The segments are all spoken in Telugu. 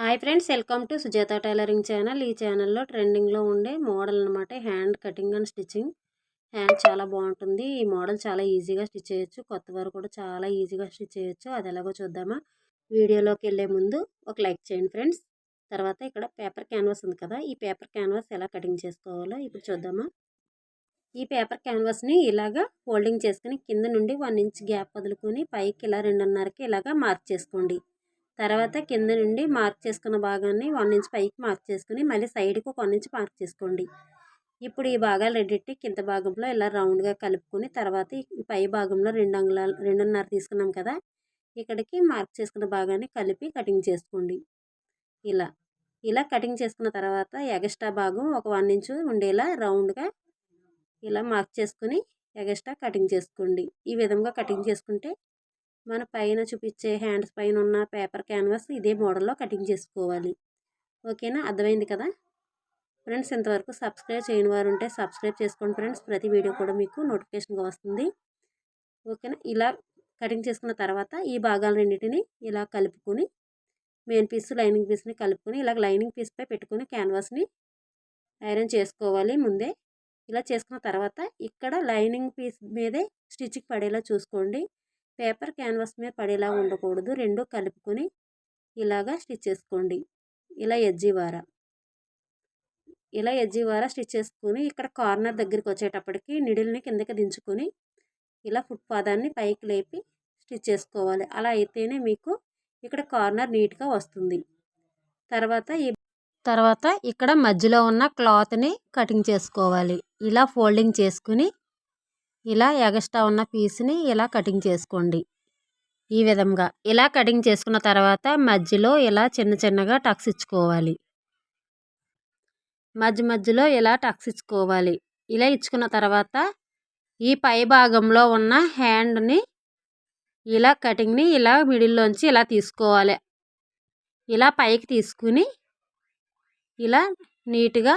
Hi friends welcome to Sujatha tailoring channel. ఈ ఛానల్లో ట్రెండింగ్లో ఉండే మోడల్ అనమాట hand cutting and stitching. Hand చాలా బాగుంటుంది. ఈ మోడల్ చాలా ఈజీగా స్టిచ్ చేయొచ్చు. కొత్త వారు కూడా చాలా ఈజీగా స్టిచ్ చేయొచ్చు. అది ఎలాగో చూద్దామా? వీడియోలోకి వెళ్ళే ముందు ఒక లైక్ చేయండి ఫ్రెండ్స్. తర్వాత ఇక్కడ పేపర్ క్యాన్వాస్ ఉంది కదా ఈ పేపర్ క్యాన్వాస్ ఎలా కటింగ్ చేసుకోవాలో ఇప్పుడు చూద్దామా? ఈ పేపర్ క్యాన్వాస్ని ఇలాగా ఫోల్డింగ్ చేసుకుని కింద నుండి వన్ ఇంచ్ గ్యాప్ వదులుకొని పైకి ఇలా రెండున్నరకి ఇలాగా మార్క్ చేసుకోండి. తర్వాత కింద నుండి మార్క్ చేసుకున్న భాగాన్ని వన్ ఇంచ్ పైకి మార్క్ చేసుకుని మళ్ళీ సైడ్కి ఒక వన్ ఇంచ్ మార్క్ చేసుకోండి. ఇప్పుడు ఈ భాగాలు రెండింటి కింద భాగంలో ఇలా రౌండ్గా కలుపుకొని తర్వాత ఈ పై భాగంలో రెండు అంగుళాలు రెండున్నర తీసుకున్నాం కదా ఇక్కడికి మార్క్ చేసుకున్న భాగాన్ని కలిపి కటింగ్ చేసుకోండి. ఇలా ఇలా కటింగ్ చేసుకున్న తర్వాత ఎగస్ట్రా భాగం ఒక వన్ ఇంచు ఉండేలా రౌండ్గా ఇలా మార్క్ చేసుకుని ఎగస్ట్రా కటింగ్ చేసుకోండి. ఈ విధంగా కటింగ్ చేసుకుంటే మన పైన చూపించే హ్యాండ్స్ పైన ఉన్న పేపర్ క్యాన్వాస్ ఇదే మోడల్లో కటింగ్ చేసుకోవాలి. ఓకేనా? అర్థమైంది కదా? ఫ్రెండ్స్ ఇంతవరకు సబ్స్క్రైబ్ చేయని వారు ఉంటే సబ్స్క్రైబ్ చేసుకోండి ఫ్రెండ్స్. ప్రతి వీడియో కూడా మీకు నోటిఫికేషన్గా వస్తుంది. ఓకేనా? ఇలా కటింగ్ చేసుకున్న తర్వాత ఈ భాగాలు రెండింటిని ఇలా కలుపుకొని మెయిన్ పీస్ లైనింగ్ పీస్ని కలుపుకొని ఇలా లైనింగ్ పీస్పై పెట్టుకొని క్యాన్వాస్ని ఐరన్ చేసుకోవాలి ముందే. ఇలా చేసుకున్న తర్వాత ఇక్కడ లైనింగ్ పీస్ మీదే స్టిచ్కి పడేలా చూసుకోండి. పేపర్ క్యాన్వాస్ మీద పడేలా ఉండకూడదు. రెండు కలుపుకొని ఇలాగా స్టిచ్ చేసుకోండి. ఇలా ఎజ్జీవారా ఇలా ఎజ్జీవారా స్టిచ్ చేసుకుని ఇక్కడ కార్నర్ దగ్గరికి వచ్చేటప్పటికి నిడిల్ని కిందకి దించుకొని ఇలా ఫుట్ పాదాన్ని పైకి లేపి స్టిచ్ చేసుకోవాలి. అలా అయితేనే మీకు ఇక్కడ కార్నర్ నీట్గా వస్తుంది. తర్వాత ఈ తర్వాత ఇక్కడ మధ్యలో ఉన్న క్లాత్ని కటింగ్ చేసుకోవాలి. ఇలా ఫోల్డింగ్ చేసుకుని ఇలా ఎగస్ట్రా ఉన్న పీస్ని ఇలా కటింగ్ చేసుకోండి. ఈ విధంగా ఇలా కటింగ్ చేసుకున్న తర్వాత మధ్యలో ఇలా చిన్న చిన్నగా టక్స్ ఇచ్చుకోవాలి. మధ్య మధ్యలో ఇలా టక్స్ ఇచ్చుకోవాలి. ఇలా ఇచ్చుకున్న తర్వాత ఈ పై భాగంలో ఉన్న హ్యాండ్ని ఇలా కటింగ్ని ఇలా మిడిల్లోంచి ఇలా తీసుకోవాలి. ఇలా పైకి తీసుకుని ఇలా నీట్గా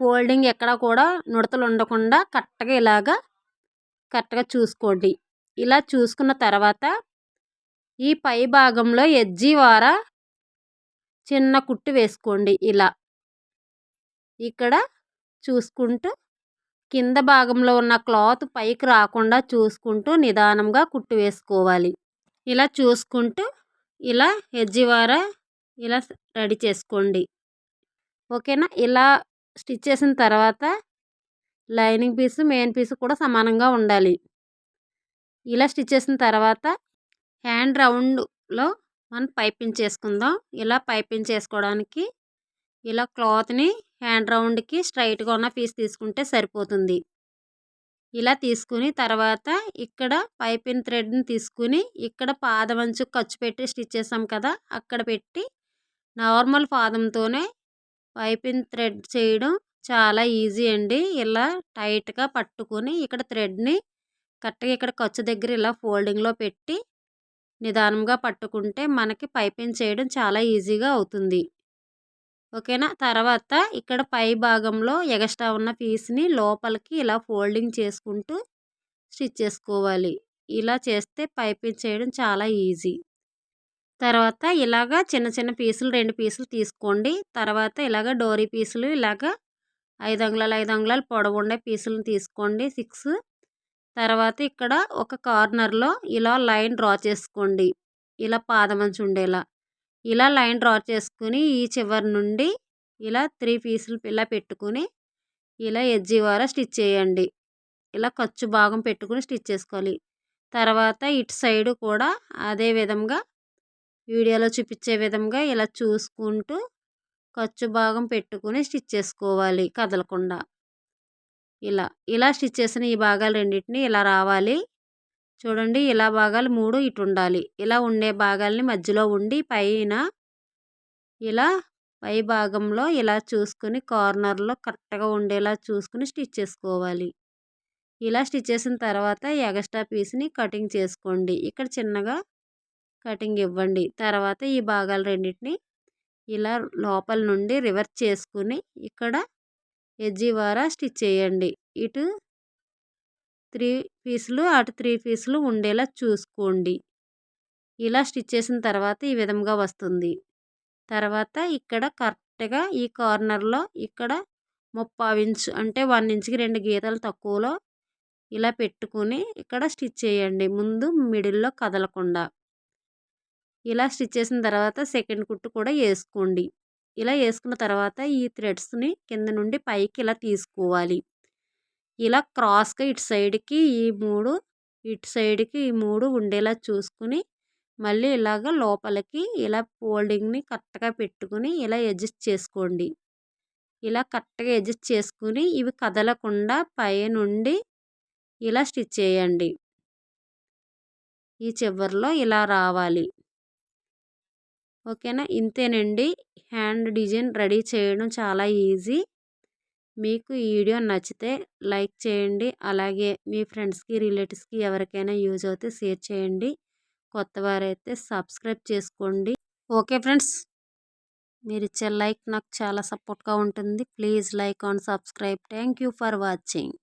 ఫోల్డింగ్ ఎక్కడ కూడా నుడతలు ఉండకుండా కరెక్ట్గా ఇలాగా కరెక్ట్గా చూసుకోండి. ఇలా చూసుకున్న తర్వాత ఈ పై భాగంలో ఎజ్జి వార చిన్న కుట్టు వేసుకోండి ఇలా. ఇక్కడ చూసుకుంటూ కింద భాగంలో ఉన్న క్లాత్ పైకి రాకుండా చూసుకుంటూ నిదానంగా కుట్టు వేసుకోవాలి. ఇలా చూసుకుంటూ ఇలా ఎజ్జివార ఇలా రెడీ చేసుకోండి. ఓకేనా? ఇలా స్టిచ్ చేసిన తర్వాత లైనింగ్ పీస్ మెయిన్ పీస్ కూడా సమానంగా ఉండాలి. ఇలా స్టిచ్ చేసిన తర్వాత హ్యాండ్ రౌండ్లో మనం పైపింగ్ చేసుకుందాం. ఇలా పైపింగ్ చేసుకోవడానికి ఇలా క్లాత్ని హ్యాండ్ రౌండ్కి స్ట్రైట్గా ఉన్న పీస్ తీసుకుంటే సరిపోతుంది. ఇలా తీసుకుని తర్వాత ఇక్కడ పైపింగ్ థ్రెడ్ని తీసుకుని ఇక్కడ పాదం అంచు ఖర్చు పెట్టి స్టిచ్ చేసాం కదా అక్కడ పెట్టి నార్మల్ పాదంతోనే పైపింగ్ థ్రెడ్ చేయడం చాలా ఈజీ అండి. ఇలా టైట్గా పట్టుకొని ఇక్కడ థ్రెడ్ని కరెక్ట్గా ఇక్కడ ఖర్చు దగ్గర ఇలా ఫోల్డింగ్లో పెట్టి నిదానంగా పట్టుకుంటే మనకి పైపింగ్ చేయడం చాలా ఈజీగా అవుతుంది. ఓకేనా? తర్వాత ఇక్కడ పై భాగంలో ఎగస్ట్రా ఉన్న పీస్ని లోపలికి ఇలా ఫోల్డింగ్ చేసుకుంటూ స్టిచ్ చేసుకోవాలి. ఇలా చేస్తే పైపింగ్ చేయడం చాలా ఈజీ. తర్వాత ఇలాగా చిన్న చిన్న పీసులు రెండు పీసులు తీసుకోండి. తర్వాత ఇలాగ డోరీ పీసులు ఇలాగా ఐదు అంగుళాలు ఐదు అంగుళాలు పొడవు ఉండే పీసులను తీసుకోండి. సిక్స్. తర్వాత ఇక్కడ ఒక కార్నర్లో ఇలా లైన్ డ్రా చేసుకోండి. ఇలా పాదమంచు ఉండేలా. ఇలా లైన్ డ్రా చేసుకుని ఈ చివరి నుండి ఇలా త్రీ పీసులు ఇలా పెట్టుకుని ఇలా ఎజ్జి వార స్టిచ్ చేయండి. ఇలా ఖర్చు భాగం పెట్టుకుని స్టిచ్ చేసుకోవాలి. తర్వాత ఇటు సైడు కూడా అదే విధంగా వీడియోలో చూపించే విధంగా ఇలా చూసుకుంటూ ఖర్చు భాగం పెట్టుకుని స్టిచ్ చేసుకోవాలి కదలకుండా. ఇలా ఇలా స్టిచ్ చేసిన ఈ భాగాలు రెండింటిని ఇలా రావాలి. చూడండి ఇలా భాగాలు మూడు ఇటు ఉండాలి. ఇలా ఉండే భాగాల్ని మధ్యలో ఉండి పైన ఇలా పై భాగంలో ఇలా చూసుకుని కార్నర్లో కరెక్ట్గా ఉండేలా చూసుకుని స్టిచ్ చేసుకోవాలి. ఇలా స్టిచ్ చేసిన తర్వాత ఎగస్ట్రా పీస్ని కటింగ్ చేసుకోండి. ఇక్కడ చిన్నగా కటింగ్ ఇవ్వండి. తర్వాత ఈ భాగాలు రెండింటిని ఇలా లోపల నుండి రివర్స్ చేసుకుని ఇక్కడ ఎడ్జి వారా స్టిచ్ చేయండి. ఇటు త్రీ పీసులు అటు త్రీ పీసులు ఉండేలా చూసుకోండి. ఇలా స్టిచ్ చేసిన తర్వాత ఈ విధంగా వస్తుంది. తర్వాత ఇక్కడ కరెక్ట్గా ఈ కార్నర్లో ఇక్కడ ముప్పావు ఇంచు అంటే వన్ ఇంచుకి రెండు గీతలు తక్కువలో ఇలా పెట్టుకుని ఇక్కడ స్టిచ్ చేయండి. ముందు మిడిల్లో కదలకుండా. ఇలా స్టిచ్ చేసిన తర్వాత సెకండ్ కుట్టు కూడా వేసుకోండి. ఇలా వేసుకున్న తర్వాత ఈ థ్రెడ్స్ని కింద నుండి పైకి ఇలా తీసుకోవాలి. ఇలా క్రాస్గా ఇటు సైడ్కి ఈ మూడు ఇటు సైడ్కి ఈ మూడు ఉండేలా చూసుకుని మళ్ళీ ఇలాగ లోపలికి ఇలా ఫోల్డింగ్ని కరెక్ట్గా పెట్టుకుని ఇలా అడ్జస్ట్ చేసుకోండి. ఇలా కరెక్ట్గా అడ్జస్ట్ చేసుకుని ఇవి కదలకుండా పై నుండి ఇలా స్టిచ్ చేయండి. ఈ చివరిలో ఇలా రావాలి. ఓకేనా? ఇంతేనండి. హ్యాండ్ డిజైన్ రెడీ చేయడం చాలా ఈజీ. మీకు ఈ వీడియో నచ్చితే లైక్ చేయండి. అలాగే మీ ఫ్రెండ్స్కి రిలేటివ్స్కి ఎవరికైనా యూజ్ అవుతే షేర్ చేయండి. కొత్త వారైతే సబ్స్క్రైబ్ చేసుకోండి. Okay friends. మీరు ఇచ్చే లైక్ నాకు చాలా సపోర్ట్గా ఉంటుంది. Please like and subscribe. Thank you for watching.